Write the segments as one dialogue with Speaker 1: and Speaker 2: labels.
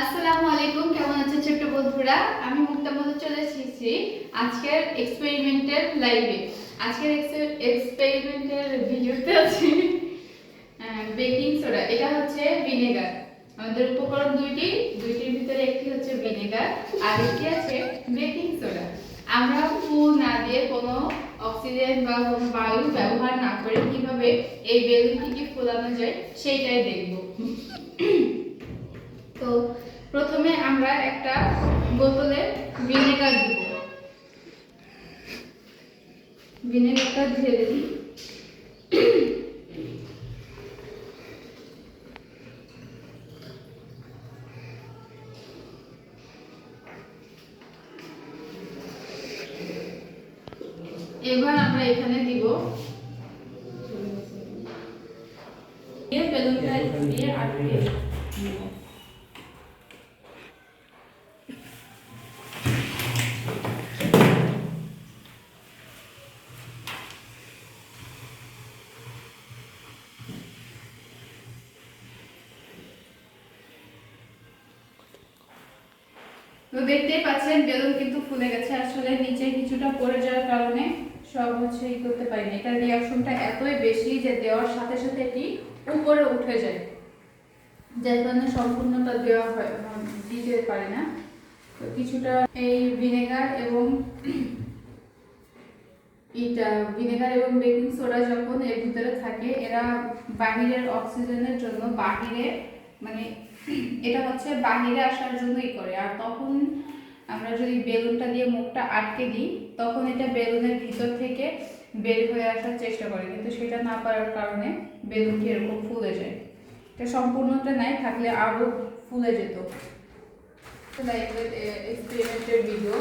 Speaker 1: আসসালামু আলাইকুম, কেমন আছেন ছোট্ট বন্ধুরা? আমি মুক্তা মতো চলে এসেছি আজকের এক্সপেরিমেন্টের লাইভে আজকের এক্সপেরিমেন্টের ভিডিওতে আছে বেকিং সোডা এটা হচ্ছে ভিনেগার আমাদের উপকরণ দুইটি, দুইটির ভিতরে একটি হচ্ছে ভিনেগার আর একটি আছে বেকিং সোডা আমরা ফুল না দিয়ে কোনো অক্সিজেন বা কোনো বায়ু ব্যবহার না করে কীভাবে এই বেলুনটিকে ফোলানো যায়, সেইটাই দেখব। তো প্রথমে আমরা একটা বোতলে ভিনেগার দিব। ভিনেগারটা ঢেলে দিই। এবার আমরা এখানে দিব দিয়ে বেলুনটা দিয়ে আটকে তো দেখতেই পাচ্ছেন, বেলুন কিন্তু ফুলে গেছে। আসলে নিচে কিছুটা পড়ে যাওয়ার কারণে সব হচ্ছে ই করতে পারিনি। এটার রিয়াকশনটা এতই বেশি যে দেওয়ার সাথে সাথে এটি উপরে উঠে যায়। যার কারণে সম্পূর্ণটা দেওয়া হয় দিতে পারি না। তো কিছুটা এই ভিনেগার এবং এটা ভিনেগার এবং বেকিং সোডা যখন এর ভিতরে থাকে, এরা বাহিরের অক্সিজেনের জন্য বাহিরে মানে এটা হচ্ছে বাহিরে আসার জন্যই করে। আর তখন আমরা যদি বেলুনটা দিয়ে মুখটা আটকে দিই, তখন এটা বেলুনের ভিতর থেকে বের হয়ে আসার চেষ্টা করে। কিন্তু সেটা না পারার কারণে বেলুনটি এরকম ফুলে যায়। এটা সম্পূর্ণটা নাই, থাকলে আরও ফুলে যেত। এক্সপেরিমেন্টের ভিডিও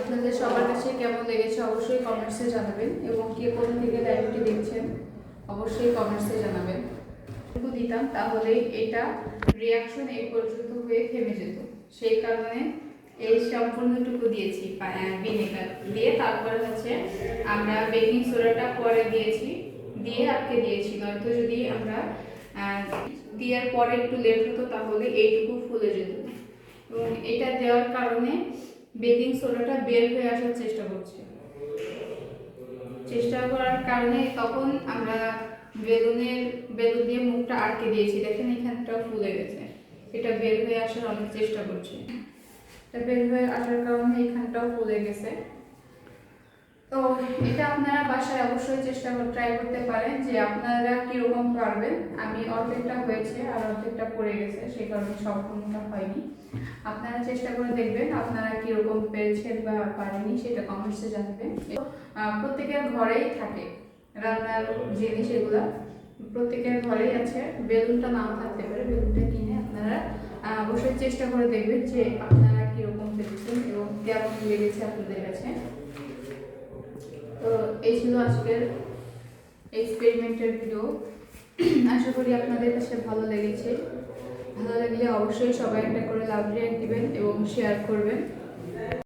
Speaker 1: আপনাদের সবার কাছে কেমন লেগেছে অবশ্যই কমেন্টসে জানাবেন। এবং কে কোন থেকে লাইভটি দেখছেন, অবশ্যই কমেন্টসে জানাবেন। টুকু দিতাম তাহলে এটা রিয়াকশন এই পর্যন্ত হয়ে থেমে যেত। সেই কারণে এই সম্পূর্ণটুকু দিয়েছি ভিনেগার দিয়ে। তারপরে হচ্ছে আমরা বেকিং সোডাটা পরে দিয়েছি, দিয়ে আটকে দিয়েছি। নয়তো যদি আমরা দেওয়ার পরে একটু লেট হতো, তাহলে এইটুকু ফুলে যেত। এবং এটা দেওয়ার কারণে বেকিং সোডাটা বের হয়ে আসার চেষ্টা করছে। চেষ্টা করার কারণে তখন আমরা বেলুনের বেলুন দিয়ে মুখটা আটকে দিয়েছি। দেখেন এখানটা ফুলে গেছে। এটা বের হয়ে আসার অনেক চেষ্টা করছে। এটা বের হয়ে আসার কারণে এখানটাও ফুলে গেছে। তো এটা আপনারা বাসায় অবশ্যই চেষ্টা করে ট্রাই করতে পারেন যে আপনারা কীরকম পারবেন। আমি অর্ধেকটা হয়েছে আর অর্ধেকটা পড়ে গেছে সেই কারণে সম্পূর্ণটা হয়নি। আপনারা চেষ্টা করে দেখবেন আপনারা কীরকম পেরেছেন বা পারেননি, সেটা কমেন্টসে জানাবেন। প্রত্যেকের ঘরেই থাকে। রান্নার জিনিস এগুলো। প্রত্যেকের ঘরেই আছে। বেলুনটা নাও থাকতে পারে, বেলুনটা কিনে আপনারা অবশ্যই চেষ্টা করে দেখবেন যে আপনারা কীরকম পেরেছেন এবং কেমন লেগেছে আপনাদের কাছে। তো এই ছিল আজকের এক্সপেরিমেন্টের ভিডিও আশা করি আপনাদের কাছে ভালো লেগেছে। ভালো লাগলে অবশ্যই সবাই একটা করে লাভ রিয়াক্ট দিবেন এবং শেয়ার করবেন।